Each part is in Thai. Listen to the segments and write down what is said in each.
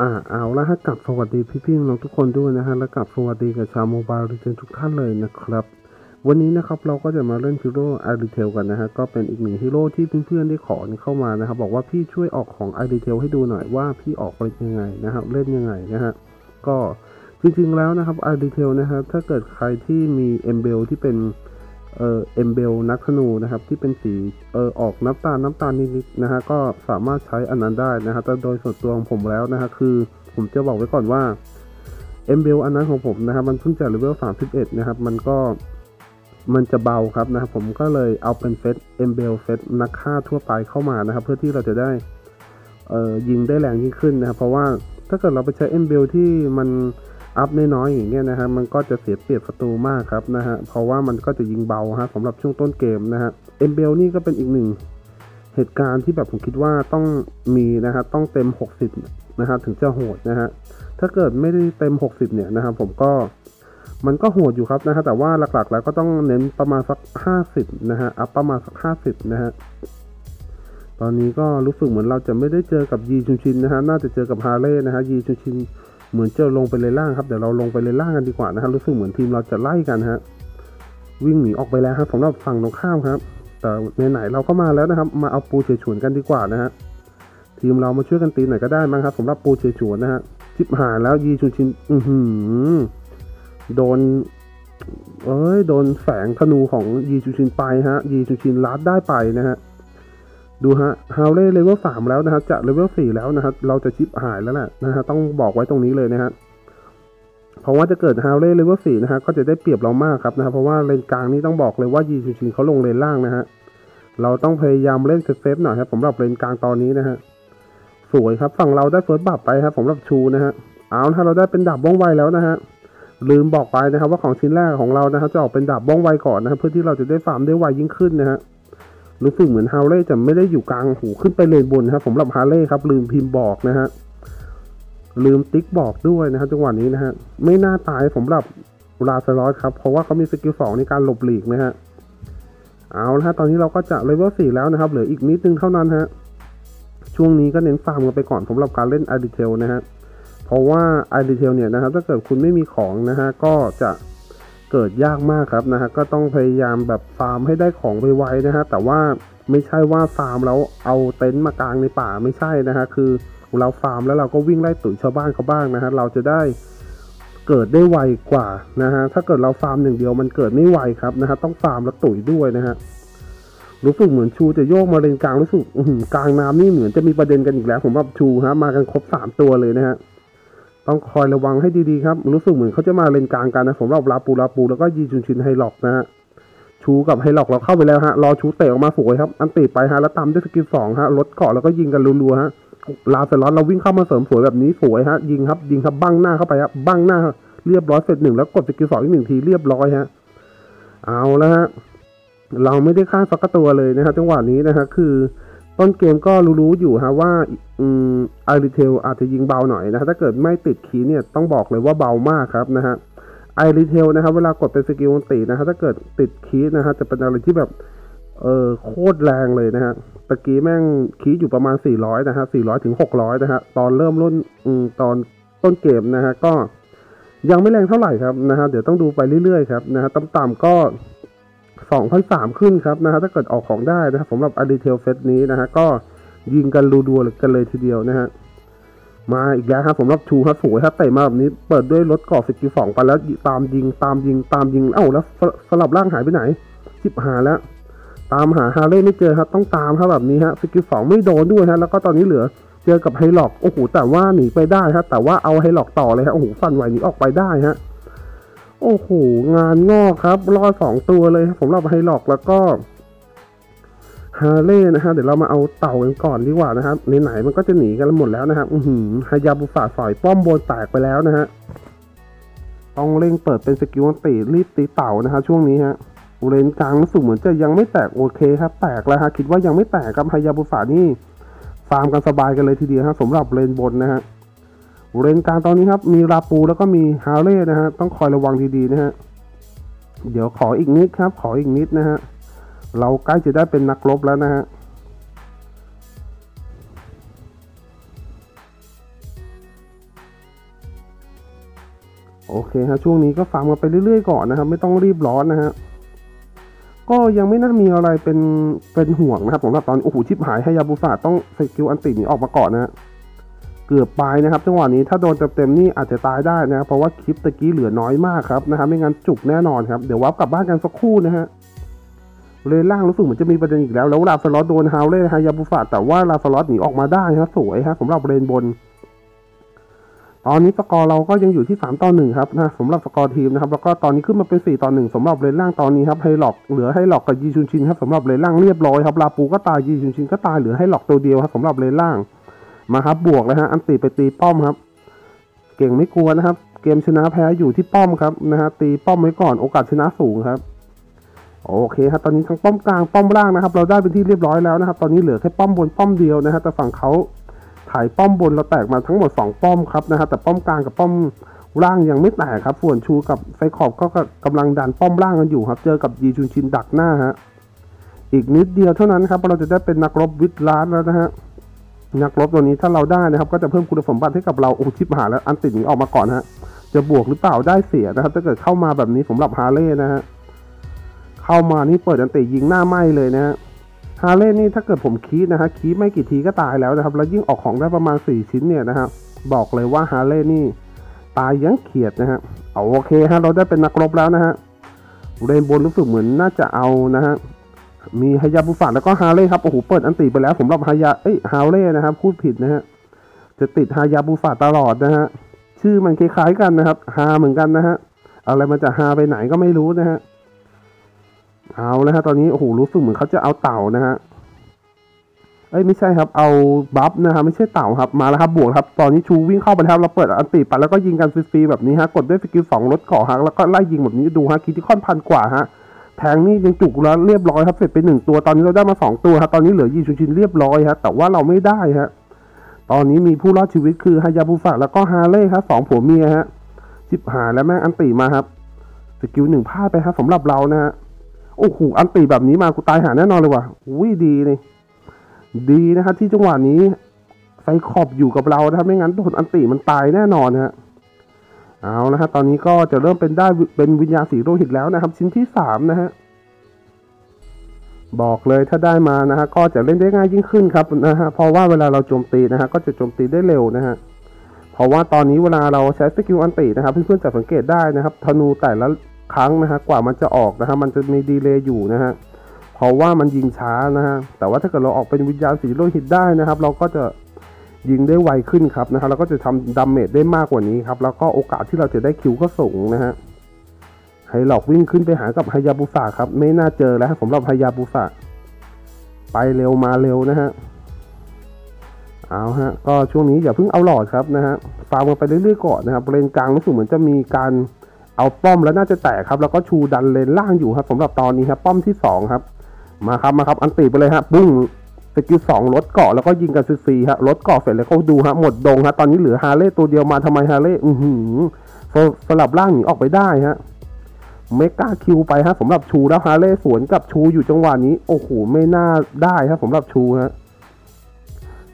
อ่าเอาละฮะกลับสวัสดีพี่ๆน้องๆทุกคนด้วยนะฮะและกลับสวัสดีกับชาวโมบายรีเทลทุกท่านเลยนะครับ วันนี้นะครับเราก็จะมาเล่นฮีโร่ไอรีเทลกันนะฮะก็เป็นอีกหนึ่งฮีโร่ที่เพื่อนๆได้ขอเข้ามานะครับบอกว่าพี่ช่วยออกของไอรีเทลให้ดูหน่อยว่าพี่ออกเป็นยังไงนะครับเล่นยังไงนะฮะก็จริงๆแล้วนะครับไอรีเทลนะครับถ้าเกิดใครที่มีเอมเบลที่เป็น เอ่อเอมเบลนักธนูนะครับที่เป็นสีเออออกน้ำตาลน้ำตาลนิดๆนะฮะก็สามารถใช้อันนั้นได้นะครับแต่โดยส่วนตัวของผมแล้วนะฮะคือผมจะบอกไว้ก่อนว่าเอมเบลอันนั้นของผมนะครับมันเพิ่งจะเลเวล31นะครับมันก็มันจะเบาครับนะครับผมก็เลยเอาเป็นเฟสเอมเบลเฟสนักฆ่าทั่วไปเข้ามานะครับ เพื่อที่เราจะได้เอ่อยิงได้แรงยิ่งขึ้นนะครับเพราะว่าถ้าเกิดเราไปใช้เอมเบลที่มัน อัพน้อยๆอย่างเงี้ยนะฮะมันก็จะเสียเปรียบศัตรูมากครับนะฮะเพราะว่ามันก็จะยิงเบาฮะสำหรับช่วงต้นเกมนะฮะเอมเบลนี่ก็เป็นอีกหนึ่งเหตุการณ์ที่แบบผมคิดว่าต้องมีนะครับต้องเต็ม 60นะฮะถึงจะโหดนะฮะถ้าเกิดไม่ได้เต็ม 60 เนี่ยนะครับผมก็มันก็โหดอยู่ครับนะฮะแต่ว่าหลักๆ แล้วก็ต้องเน้นประมาณสัก 50นะฮะอัพประมาณสัก 50นะฮะตอนนี้ก็รู้สึกเหมือนเราจะไม่ได้เจอกับยีชุนชินนะฮะน่าจะเจอกับฮาเล่นะฮะยีชุนชิน เหมือนจะลงไปเลยล่างครับเดี๋ยวเราลงไปเลยล่างกันดีกว่านะครับรู้สึกเหมือนทีมเราจะไล่กันฮะวิ่งหนีออกไปแล้วครับสำหรับฝั่งตรงข้ามครับ แต่ไหนๆเราก็มาแล้วนะครับ มาเอาปูเฉยฉวนกันดีกว่านะฮะทีมเรามาช่วยกันตีหน่อยก็ได้มั้งครับสำหรับปูเฉยฉวนนะฮะชิบหายแล้วยีชุนชินอือหือโดน เอ้ยโดนแฝงธนูของยีชุนชินไปฮะยีชุนชินลัดได้ไปนะฮะ ดูฮะฮาวเล่เลเวลสามแล้วนะครับจะเลเวลสี่แล้วนะครับเราจะชิปหายแล้วแหละนะฮะต้องบอกไว้ตรงนี้เลยนะฮะเพราะว่าจะเกิดฮาวเล่เลเวลสี่นะฮะก็จะได้เปรียบเรามากครับนะครับเพราะว่าเลนกลางนี่ต้องบอกเลยว่ายีชูชินเขาลงเลนล่างนะฮะเราต้องพยายามเล่นเซฟๆหน่อยครับสำหรับเลนกลางตอนนี้นะฮะสวยครับฝั่งเราได้เฟิร์สบัฟไปครับสำหรับชูนะฮะเอาถ้าเราได้เป็นดาบบ้องไวแล้วนะฮะลืมบอกไปนะครับว่าของชิ้นแรกของเรานะครับจะออกเป็นดาบบ้องไวก่อนนะครับเพื่อที่เราจะได้ฟาร์มได้ไวยิ่งขึ้นนะฮะ รู้สึกเหมือนฮาร์เล่จะไม่ได้อยู่กลางหูขึ้นไปเลนบนครับสำหรับฮาร์เล่ครับ ลืมพิมพ์บอกนะฮะลืมติ๊กบอกด้วยนะครับจังหวะนี้นะฮะไม่น่าตายสำหรับลาซารอสครับ เพราะว่าเขามีสกิลสองในการหลบหลีกนะฮะเอาละฮะตอนนี้เราก็จะเลเวลสี่แล้วนะครับ เหลืออีกนิดนึงเท่านั้นฮะช่วงนี้ก็เน้นฟาร์มกันไปก่อนสำหรับการเล่นไอดีเทลนะฮะเพราะว่าไอดีเทลเนี่ยนะครับถ้าเกิดคุณไม่มีของนะฮะก็จะ เกิดยากมากครับนะฮะก็ต้องพยายามแบบฟาร์มให้ได้ของไวๆนะฮะแต่ว่าไม่ใช่ว่าฟาร์มแล้วเอาเต็นท์มากางในป่าไม่ใช่นะฮะคือเราฟาร์มแล้วเราก็วิ่งไล่ตุ๋ยชาวบ้านเขาบ้างนะฮะเราจะได้เกิดได้ไวกว่านะฮะถ้าเกิดเราฟาร์มหนึ่งเดียวมันเกิดไม่ไวครับนะฮะต้องฟาร์มแล้วตุ๋ยด้วยนะฮะรู้สึกเหมือนชูจะโยกมาเลนกลางรู้สึกกลางน้ำนี่เหมือนจะมีประเด็นกันอีกแล้ว ผมว่าชูฮะมากันครบสามตัวเลยนะฮะ ต้องคอยระวังให้ดีๆครับ รู้สึกเหมือนเขาจะมาเลนกลางกันนะผมรับลาปูลาปูแล้วก็ยีจุนชินไฮล็อกนะฮะชูกับไฮล็อกเราเข้าไปแล้วฮะรอชูเตะออกมาสวยครับ อันติไปฮะแล้วตามด้วยสกิลสองฮะรถเกาะแล้วก็ยิงกันรัวๆฮะลาเซลอสเราวิ่งเข้ามาเสริมสวยแบบนี้สวยฮะยิงครับ ยิงครับบั้งหน้าเข้าไปครับบั้งหน้า เรียบร้อยเสร็จหนึ่งแล้วกดสกิลสองอีกหนึ่งทีเรียบร้อยฮะเอาแล้วฮะเราไม่ได้ฆ่าสักตัวเลยนะครับจังหวะนี้นะฮะคือ ต้นเกมก็รู้ๆอยู่ฮะว่าอืมไอริเทลอาจจะยิงเบาหน่อยนะฮะถ้าเกิดไม่ติดคีเนี่ยต้องบอกเลยว่าเบามากครับนะฮะไอริเทลนะครับเวลากดเป็นสกิลอันตินะฮะถ้าเกิดติดคีนะฮะจะเป็นอะไรที่แบบเออโคตรแรงเลยนะฮะตะกี้แม่งคีอยู่ประมาณ 400 นะฮะ 400 ถึง 600 นะฮะ ตอนเริ่มรุ่นอตอนต้นเกมนะฮะ ก็ยังไม่แรงเท่าไหร่ครับนะฮะ เดี๋ยวต้องดูไปเรื่อยๆครับนะฮะ ต่ำๆก็ 2,003 ขึ้นครับนะฮะถ้าเกิดออกของได้นะครับสำหรับอดีเทลเฟสนี้นะฮะก็ยิงกันรัวๆกันเลยทีเดียวนะฮะมาอีกแล้วครับสำหรับชูครับสวยครับเตะมาแบบนี้เปิดด้วยรถกรอบสกิลสองไปแล้วตามยิงตามยิงตามยิงเอ้าแล้วสลับร่างหายไปไหนชิบหาแล้ว ตามหาฮาเล่ไม่เจอครับ ต้องตามครับแบบนี้ฮะสกิลสองไม่โดนด้วยฮะแล้วก็ตอนนี้เหลือเจอกับไฮล็อกโอ้โหแต่ว่าหนีไปได้ครับแต่ว่าเอาไฮล็อกต่อเลยฮะโอ้โหฟันไหวหนีออกไปได้ฮะ โอ้โห งานงอกครับ รอดสองตัวเลยผมรับไฮล็อกแล้วก็ฮาเล่นะฮะเดี๋ยวเรามาเอาเต่ากันก่อนดีกว่านะครับไหนๆมันก็จะหนีกันหมดแล้วนะครับอือหือฮายาบุฟาสอยป้อมโบนแตกไปแล้วนะฮะต้องเร่งเปิดเป็นสกิลตีรีบตีเต่านะฮะช่วงนี้ฮะเลนกลางรู้สึกเหมือนจะยังไม่แตกโอเคครับแตกแล้วฮะคิดว่ายังไม่แตกครับฮายาบุฟานี่ฟาร์มกันสบายกันเลยทีเดียวฮะสำหรับเลนบนนะฮะ เลนกลางตอนนี้ครับ มีราปูแล้วก็มีฮาร์เล่นะฮะ ต้องคอยระวังดีๆนะฮะ เดี๋ยวขออีกนิดครับ ขออีกนิดนะฮะ เราใกล้จะได้เป็นนักรบแล้วนะฮะโอเคฮะช่วงนี้ก็ฟาร์มกันไปเรื่อยๆก่อนนะครับ ไม่ต้องรีบร้อนนะฮะก็ยังไม่น่ามีอะไรเป็นเป็นห่วงนะครับสำหรับตอนโอ้โหชิบหายให้ยาบุฟาต้องสกิลอันตินี้ออกมาก่อนนะฮะ เกือบไปนะครับจังหวะนี้ถ้าโดนเต็มๆนี่อาจจะตายได้นะเพราะว่าคลิปตะกี้เหลือน้อยมากครับนะครับไม่งั้นจุกแน่นอนครับเดี๋ยววับกลับบ้านกันสักครู่นะฮะเลนล่างรู้สึกเหมือนจะมีประเด็นอีกแล้ว แล้วลาฟลอสโดนฮาวเล่ฮายาบุฟาแต่ว่าลาฟลอสหนีออกมาได้ครับสวยครับสำหรับเลนบน ตอนนี้สกอร์เราก็ยังอยู่ที่ 3 ต่อ 1 ครับนะสำหรับสกอร์ทีมนะครับแล้วก็ตอนนี้ขึ้นมาเป็น 4 ต่อ 1สำหรับเลนล่างตอนนี้ครับให้หลอกเหลือให้หลอกกับยีชุนชินครับสำหรับเลนล่างเรียบร้อยครับลาปูก็ตายยีชุนชินก็ตายเหลือให้หลอกตัวเดียวครับสำหรับเลนล่าง มาครับบวกเลยฮะอันตีไปตีป้อมครับ เก่งไม่กลัวนะครับ เกมชนะแพ้อยู่ที่ป้อมครับนะฮะตีป้อมไว้ก่อนโอกาสชนะสูงครับ โอเคครับตอนนี้ทั้งป้อมกลางป้อมล่างนะครับ เราได้เป็นที่เรียบร้อยแล้วนะครับ ตอนนี้เหลือแค่ป้อมบนป้อมเดียวนะฮะแต่ฝั่งเขาถ่ายป้อมบนเราแตกมาทั้งหมด 2 ป้อมครับนะฮะแต่ป้อมกลางกับป้อมล่างยังไม่แตกครับส่วนชูกับไซคอบก็กำลังดันป้อมล่างกันอยู่ครับ เจอกับยีชุนชินดักหน้าฮะอีกนิดเดียวเท่านั้นครับเราจะได้เป็นนักรบวิทล้านแล้วนะฮะ นักรบตัวนี้ถ้าเราได้นะครับ ก็จะเพิ่มคุณสมบัติให้กับเราโอ้ชิบหาแล้วอันติดนี้ออกมาก่อนฮะจะบวกหรือเปล่าได้เสียนะครับถ้าเกิดเข้ามาแบบนี้สำหรับฮาเล่นะฮะเข้ามานี่เปิดอันติยิงหน้าไหมเลยนะฮะฮาเล่นี่ถ้าเกิดผมคีดนะฮะคีดไม่กี่ทีก็ตายแล้วนะครับ แล้วยิ่งออกของได้ประมาณ 4 ชิ้นเนี่ยนะฮะบอกเลยว่าฮาเล่นี่ตายยังเขียดนะฮะเอาโอเคฮะเราได้เป็นนักรบแล้วนะฮะเรนโบนรู้สึกเหมือนน่าจะเอานะฮะ มีฮายาบุฟาแล้วก็ฮาเล่ครับ โอ้โห เปิดอันติไปแล้วสำหรับฮายา เอ้ย ฮาเล่นะครับ พูดผิดนะฮะ จะติดฮายาบุฟาตลอดนะฮะ ชื่อมันคล้ายๆกันนะครับ ฮาเหมือนกันนะฮะ อะไรมันจะฮาไปไหนก็ไม่รู้นะฮะ เอาแล้วฮะ ตอนนี้ โอ้โห รู้สึกเหมือนเขาจะเอาเต่านะฮะ เอ้ย ไม่ใช่ครับ เอาบัฟนะฮะไม่ใช่เต่าครับ มาแล้วครับ บวกครับ ตอนนี้ชูวิ่งเข้าไปแล้วเราเปิดอันติไปแล้วก็ยิงกันฟรีๆแบบนี้ฮะ กดด้วยสกิลสองลดเกาะฮะ แล้วก็ไล่ยิงแบบนี้ดูฮะ คิดที่ค่อนพันกว่าฮะ แทงนี่ยังจุกแล้วเรียบร้อยครับเสร็จไปหนึ่งตัวตอนนี้เราได้มาสองตัวครับตอนนี้เหลือยีชูชินเรียบร้อยฮะแต่ว่าเราไม่ได้ฮะตอนนี้มีผู้รอดชีวิตคือฮายาบุฟะแล้วก็ฮาเล่ครับสองผัวเมียฮะชิบหายแล้วแม่งอันติมาครับสกิลหนึ่งพลาดไปครับสำหรับเรานะฮะโอ้โหอันตีแบบนี้มากูตายหาแน่นอนเลยว่ะอุ้ยดีเลยดีนะครับที่จังหวะนี้ไซขอบอยู่กับเรานะครับไม่งั้นโดนอันตีมันตายแน่นอนฮะ เอาละฮะตอนนี้ก็จะเริ่มเป็นได้เป็นวิญญาณสีโลหิตแล้วนะครับ ชิ้นที่สามนะฮะบอกเลยถ้าได้มานะฮะก็จะเล่นได้ง่ายยิ่งขึ้นครับนะฮะเพราะว่าเวลาเราโจมตีนะฮะก็จะโจมตีได้เร็วนะฮะเพราะว่าตอนนี้เวลาเราใช้สกิลอันตินะครับ เพื่อนๆจะสังเกตได้นะครับธนูแต่ละครั้งนะฮะกว่ามันจะออกนะฮะมันจะมีดีเลย์อยู่นะฮะเพราะว่ามันยิงช้านะฮะแต่ว่าถ้าเกิดเราออกเป็นวิญญาณสีโลหิตได้นะครับ เราก็จะ ยิงได้ไวขึ้นครับนะฮะเราก็จะทำดาเมจได้มากกว่านี้ครับ แล้วก็โอกาสที่เราจะได้คิวก็สูงนะฮะให้หลอกวิ่งขึ้นไปหากับฮายาบุฟะครับ ไม่น่าเจอแล้วสำหรับฮายาบุฟะไปเร็วมาเร็วนะฮะเอาฮะก็ช่วงนี้อย่าเพิ่งเอาหลอดครับนะฮะฟาร์มกันไปเรื่อยๆก่อนนะครับเลนกลางรู้สึกเหมือนจะมีการเอาป้อมแล้วน่าจะแตกครับ แล้วก็ชูดันเลนล่างอยู่ครับสำหรับตอนนี้ครับป้อมที่สองครับมาครับมาครับอันตีไปเลยฮะปุ้ง สกิลสองลดเกาะแล้วก็ยิงกันฟรีๆฮะลดเกาะเสร็จแล้วก็ดูฮะหมดดงฮะตอนนี้เหลือฮาเล่ตัวเดียวมาทำไมฮาเล่อือหือสสลับล่างหนีออกไปได้ฮะเมกาคิวไปฮะสำหรับชูแล้วฮาเล่สวนกับชูอยู่จังหวะนี้โอ้โหไม่น่าได้ครับสำหรับชูฮะ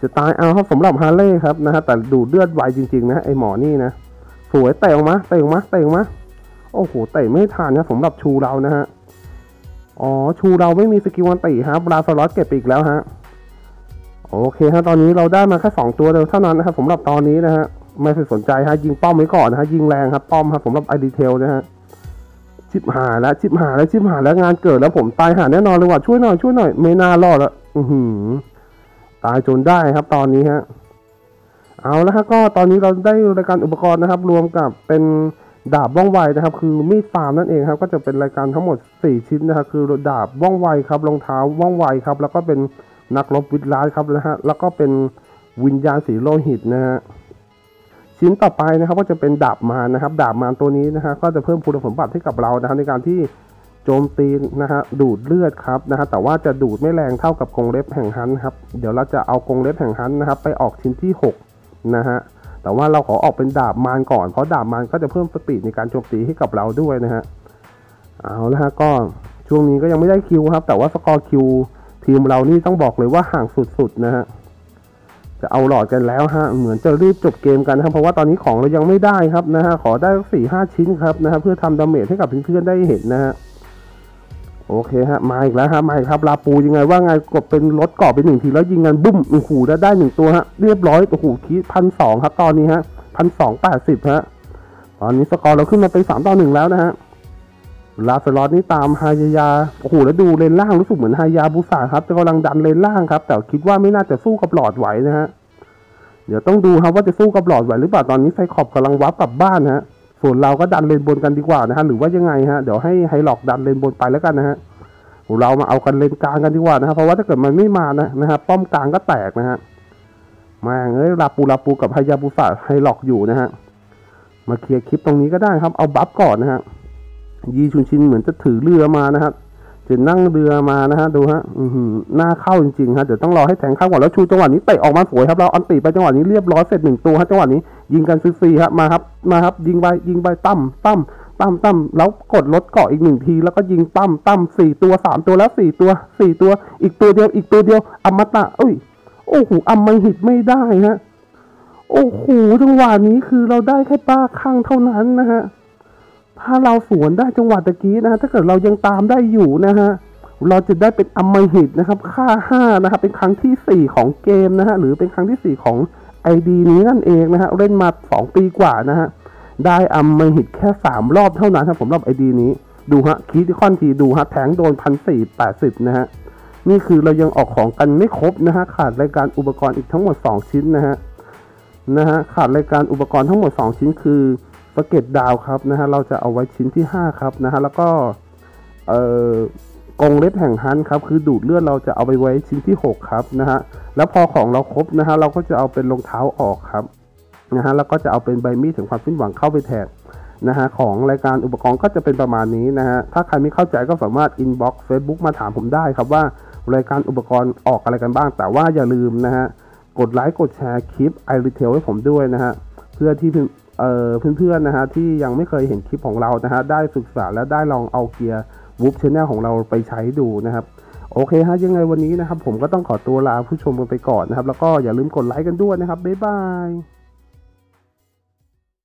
จะตายเอาครับสำหรับฮาเล่ครับนะฮะแต่ดูเลือดไวจริงๆนะไอหมอนี่นะสวยเตะออกมาเตะออกมาเตะออกมาโอ้โหเตะไม่ทันนะสำหรับชูเรานะฮะอ๋อชูเราไม่มีสกิลวันตีครับบราสลอตเก็บไปอีกแล้วฮะ โอเคฮะตอนนี้เราได้มาแค่สองตัวเดียวเท่านั้นนะครับสำหรับตอนนี้นะฮะไม่สนใจฮะยิงป้อมไว้ก่อนนะฮะยิงแรงครับป้อมครับสำหรับไอดีเทลนะฮะชิบหายแล้วชิบหายแล้วชิบหายแล้วงานเกิดแล้วผมตายหาแน่นอนเลยว่ะช่วยหน่อยช่วยหน่อยไม่น่ารอดละอือหือตายจนได้ครับตอนนี้ฮะเอาแล้วครับก็ตอนนี้เราได้รายการอุปกรณ์นะครับ รวมกับเป็นดาบว่องไวนะครับ คือมีดฟาร์มนั่นเองครับ ก็จะเป็นรายการทั้งหมด 4 ชิ้นนะครับคือดาบว่องไวครับรองเท้าว่องไวครับ แล้วก็เป็น นักรบวิทย์ร้ายครับนะฮะแล้วก็เป็นวิญญาณสีโลหิตนะฮะชิ้นต่อไปนะครับก็จะเป็นดาบมารนะครับ ดาบมารตัวนี้นะฮะก็จะเพิ่มคุณสมบัติให้กับเรานะครับในการที่โจมตีนะฮะดูดเลือดครับนะฮะแต่ว่าจะดูดไม่แรงเท่ากับกรงเล็บแห่งฮันครับเดี๋ยวเราจะเอากรงเล็บแห่งฮันนะครับ ไปออกชิ้นที่6นะฮะแต่ว่าเราขอออกเป็นดาบมารก่อนเพราะดาบมารก็จะเพิ่มสปีดในการโจมตีให้กับเราด้วยนะฮะเอาละฮะก็ช่วงนี้ก็ยังไม่ได้คิวครับ แต่ว่าสกอร์คิว ทีมเรานี่ต้องบอกเลยว่าห่างสุดๆนะฮะจะเอาหลอดกันแล้วฮะเหมือนจะรีบจบเกมกันนะครับเพราะว่าตอนนี้ของเรายังไม่ได้ครับนะฮะขอได้สี่ห้าชิ้นครับนะฮะเพื่อทำดาเมจให้กับเพื่อนๆได้เห็นนะฮะโอเคฮะมาอีกแล้วฮะมาอีกครับลาปูยังไงว่าไงกดเป็นรถกาะไปหนึ่งทีแล้วยิงกันบุ้มโอ้โหได้ได้หนึ่งตัวฮะเรียบร้อยโอ้โหคิดพันสองครับตอนนี้ฮะพันสองแปดสิบฮะตอนนี้สกอร์เราขึ้นมาเป็นสามต่อหนึ่งแล้วนะฮะ ลาสลอตนี่ตามฮายายาโอ้โหแล้วดูเลนล่างรู้สึกเหมือนฮายาบุษาครับจะกำลังดันเลนล่างครับ แต่คิดว่าไม่น่าจะสู้กับหลอดไหวนะฮะเดี๋ยวต้องดูครับว่าจะสู้กับหลอดไหวหรือเปล่าตอนนี้ไซคอบกำลังวับกลับบ้านฮะส่วนเราก็ดันเลนบนกันดีกว่านะฮะหรือว่ายังไงฮะเดี๋ยวให้ไฮหลอกดันเลนบนไปแล้วกันนะฮะเรามาเอากันเลนกลางกันดีกว่านะครับเพราะว่าถ้าเกิดมันไม่มานะนะฮะป้อมกลางก็แตกนะฮะมาเอ้ยลาปูลาปูกับฮายาบุษาไฮหลอกอยู่นะฮะมาเคลียร์คลิปตรงนี้ก็ได้ครับเอาบัฟก่อนนะฮะ ยีชุนชินเหมือนจะถือเรือมานะครับจะนั่งเรือมานะฮะดูฮะอืหน้าเข้าจริงๆฮะเดี๋ยวต้องรอให้แทงเข้าก่อนแล้วชูจังหวะนี้เตะออกมาสวยครับเราอันตีไปจังหวะนี้เรียบร้อยเสร็จหนึ่งตัวฮะจังหวะนี้ยิงกันฟรีๆครับมาครับมาครับ ยิงไปยิงไปตั้มตั้มตั้มตั้มแล้วกดรถเกาะอีกหนึ่งที แล้วก็ยิงตั้มตั้มสี่ตัวสามตัวแล้วสี่ตัวสี่ตัว อีกตัวเดียวอีกตัวเดียวอมตะเอ้ยโอ้โหอมหิตไม่ได้ฮะโอ้โหจังหวะนี้คือเราได้แค่ป้าข้างเท่านั้นนะฮะ ถ้าเราสวนได้จังหวะตะกี้นะฮะถ้าเกิดเรายังตามได้อยู่นะฮะเราจะได้เป็นอัมมหิตนะครับ ค่าห้านะครับ เป็นครั้งที่สี่ของเกมนะฮะ หรือเป็นครั้งที่สี่ของไอดีนี้นั่นเองนะฮะ เล่นมาสองปีกว่านะฮะ ได้อัมมหิตแค่สามรอบเท่านั้นครับผมรอบไอดีนี้ ดูฮะ คีที่ค่อนทีดูฮะ แทงโดนพันสแปนะฮะ นี่คือเรายังออกของกันไม่ครบนะฮะ ขาดรายการอุปกรณ์อีกทั้งหมดสองชิ้นนะฮะ นะฮะ ขาดรายการอุปกรณ์ทั้งหมด 2 ชิ้นคือ สเก็ตดาวครับนะฮะเราจะเอาไว้ชิ้นที่ 5 ครับนะฮะแล้วก็เอ่อกรงเล็บแห่งฮันครับคือดูดเลือดเราจะเอาไปไว้ชิ้นที่ 6 ครับนะฮะแล้วพอของเราครบนะฮะเราก็จะเอาเป็นรองเท้าออกครับนะฮะแล้วก็จะเอาเป็นใบมีดถึงความสิ้นหวังเข้าไปแทนนะฮะของรายการอุปกรณ์ก็จะเป็นประมาณนี้นะฮะถ้าใครไม่เข้าใจก็สามารถ inbox Facebook มาถามผมได้ครับว่ารายการอุปกรณ์ออกอะไรกันบ้าง แต่ว่าอย่าลืมนะฮะกดไลค์กดแชร์คลิป i r e t a i l ให้ผมด้วยนะฮะเพื่อที่ เพื่อนๆนะฮะที่ยังไม่เคยเห็นคลิปของเรานะฮะได้ศึกษาและได้ลองเอาเกียร์วูฟชแนลของเราไปใช้ดูนะครับโอเคฮะยังไงวันนี้นะครับ ผมก็ต้องขอตัวลาผู้ชมกันไปก่อนนะครับ แล้วก็อย่าลืมกดไลค์กันด้วยนะครับบ๊ายบาย